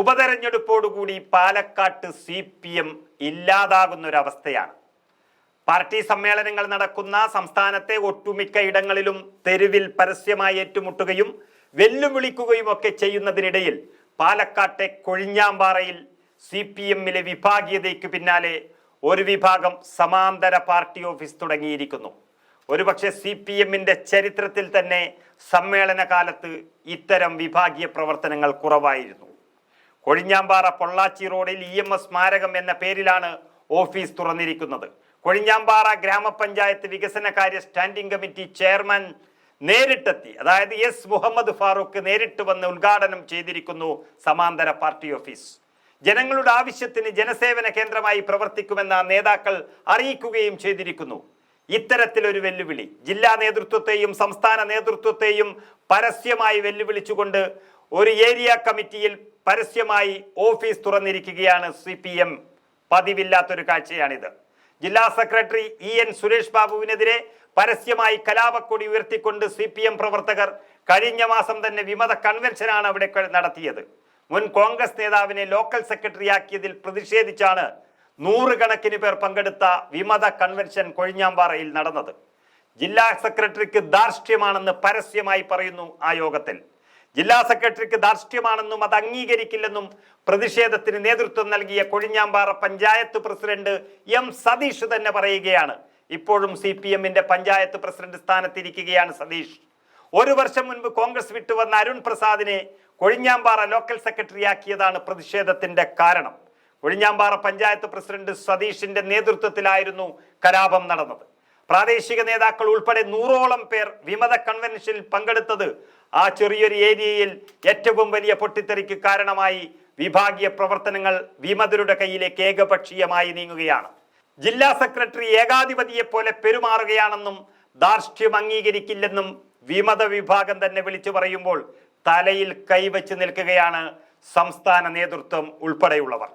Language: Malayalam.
ഉപതെരഞ്ഞെടുപ്പോടുകൂടി പാലക്കാട്ട് സി പി എം ഇല്ലാതാകുന്നൊരവസ്ഥയാണ്. പാർട്ടി സമ്മേളനങ്ങൾ നടക്കുന്ന സംസ്ഥാനത്തെ ഒട്ടുമിക്ക ഇടങ്ങളിലും തെരുവിൽ പരസ്യമായി ഏറ്റുമുട്ടുകയും വെല്ലുവിളിക്കുകയും ഒക്കെ ചെയ്യുന്നതിനിടയിൽ പാലക്കാട്ടെ കൊഴിഞ്ഞാമ്പാറയിൽ സി പി എമ്മിലെ വിഭാഗീയതയ്ക്ക് പിന്നാലെ ഒരു വിഭാഗം സമാന്തര പാർട്ടി ഓഫീസ് തുടങ്ങിയിരിക്കുന്നു. ഒരുപക്ഷെ സി പി എമ്മിന്റെ ചരിത്രത്തിൽ തന്നെ സമ്മേളന കാലത്ത് ഇത്തരം വിഭാഗീയ പ്രവർത്തനങ്ങൾ കുറവായിരുന്നു. കൊഴിഞ്ഞാമ്പാറ പൊള്ളാച്ചി റോഡിൽ ഇ എം എസ് സ്മാരകം എന്ന പേരിലാണ് ഓഫീസ് തുറന്നിരിക്കുന്നത്. കൊഴിഞ്ഞാമ്പാറ ഗ്രാമപഞ്ചായത്ത് വികസനകാര്യ സ്റ്റാൻഡിംഗ് കമ്മിറ്റി ചെയർമാൻ നേരിട്ടെത്തി. അതായത് എസ് മുഹമ്മദ് ഫാറൂഖ് നേരിട്ട് വന്ന് ഉദ്ഘാടനം ചെയ്തിരിക്കുന്നു സമാന്തര പാർട്ടി ഓഫീസ്. ജനങ്ങളുടെ ആവശ്യത്തിന് ജനസേവന കേന്ദ്രമായി പ്രവർത്തിക്കുമെന്ന നേതാക്കൾ അറിയിക്കുകയും ചെയ്തിരിക്കുന്നു. ഇത്തരത്തിലൊരു വെല്ലുവിളി. ജില്ലാ നേതൃത്വത്തെയും സംസ്ഥാന നേതൃത്വത്തെയും പരസ്യമായി വെല്ലുവിളിച്ചുകൊണ്ട് ഒരു ഏരിയ കമ്മിറ്റിയിൽ പരസ്യമായി ഓഫീസ് തുറന്നിരിക്കുകയാണ് സി പി എം പതിവില്ലാത്തൊരു കാഴ്ചയാണിത്. ജില്ലാ സെക്രട്ടറി ഇ എൻ സുരേഷ് ബാബുവിനെതിരെ പരസ്യമായി കലാപക്കൊടി ഉയർത്തിക്കൊണ്ട് സി പി എം പ്രവർത്തകർ കഴിഞ്ഞ മാസം തന്നെ വിമത കൺവെൻഷനാണ് അവിടെ നടത്തിയത്. മുൻ കോൺഗ്രസ് നേതാവിനെ ലോക്കൽ സെക്രട്ടറിയാക്കിയതിൽ പ്രതിഷേധിച്ചാണ് നൂറുകണക്കിന് പേർ പങ്കെടുത്ത വിമത കൺവെൻഷൻ കൊഴിഞ്ഞാമ്പാറയിൽ നടന്നത്. ജില്ലാ സെക്രട്ടറിക്ക് ധാർഷ്ട്യമാണെന്ന് പരസ്യമായി പറയുന്നു ആ യോഗത്തിൽ. ജില്ലാ സെക്രട്ടറിക്ക് ധാർഷ്ട്യമാണെന്നും അത് അംഗീകരിക്കില്ലെന്നും പ്രതിഷേധത്തിന് നേതൃത്വം നൽകിയ കൊഴിഞ്ഞാമ്പാറ പഞ്ചായത്ത് പ്രസിഡന്റ് എം സതീഷ് തന്നെ പറയുകയാണ്. ഇപ്പോഴും സി പി എമ്മിന്റെ പഞ്ചായത്ത് പ്രസിഡന്റ് സ്ഥാനത്തിരിക്കുകയാണ് സതീഷ്. ഒരു വർഷം മുൻപ് കോൺഗ്രസ് വിട്ടുവന്ന അരുൺ പ്രസാദിനെ കൊഴിഞ്ഞാമ്പാറ ലോക്കൽ സെക്രട്ടറി ആക്കിയതാണ് പ്രതിഷേധത്തിന്റെ കാരണം. കൊഴിഞ്ഞാമ്പാറ പഞ്ചായത്ത് പ്രസിഡന്റ് സതീഷിന്റെ നേതൃത്വത്തിലായിരുന്നു കലാപം നടന്നത്. പ്രാദേശിക നേതാക്കൾ ഉൾപ്പെടെ നൂറോളം പേർ വിമത കൺവെൻഷനിൽ പങ്കെടുത്തത് ആ ചെറിയൊരു ഏരിയയിൽ ഏറ്റവും വലിയ പൊട്ടിത്തെറിക്ക് കാരണമായി വിഭാഗീയ പ്രവർത്തനങ്ങൾ വിമതരുടെ കയ്യിലേക്ക് ഏകപക്ഷീയമായി നീങ്ങുകയാണ്. ജില്ലാ സെക്രട്ടറി ഏകാധിപതിയെ പോലെ പെരുമാറുകയാണെന്നും ധാർഷ്ട്യം അംഗീകരിക്കില്ലെന്നും വിമത വിഭാഗം തന്നെ വിളിച്ചു പറയുമ്പോൾ തലയിൽ കൈവച്ച് നിൽക്കുകയാണ് സംസ്ഥാന നേതൃത്വം ഉൾപ്പെടെയുള്ളവർ.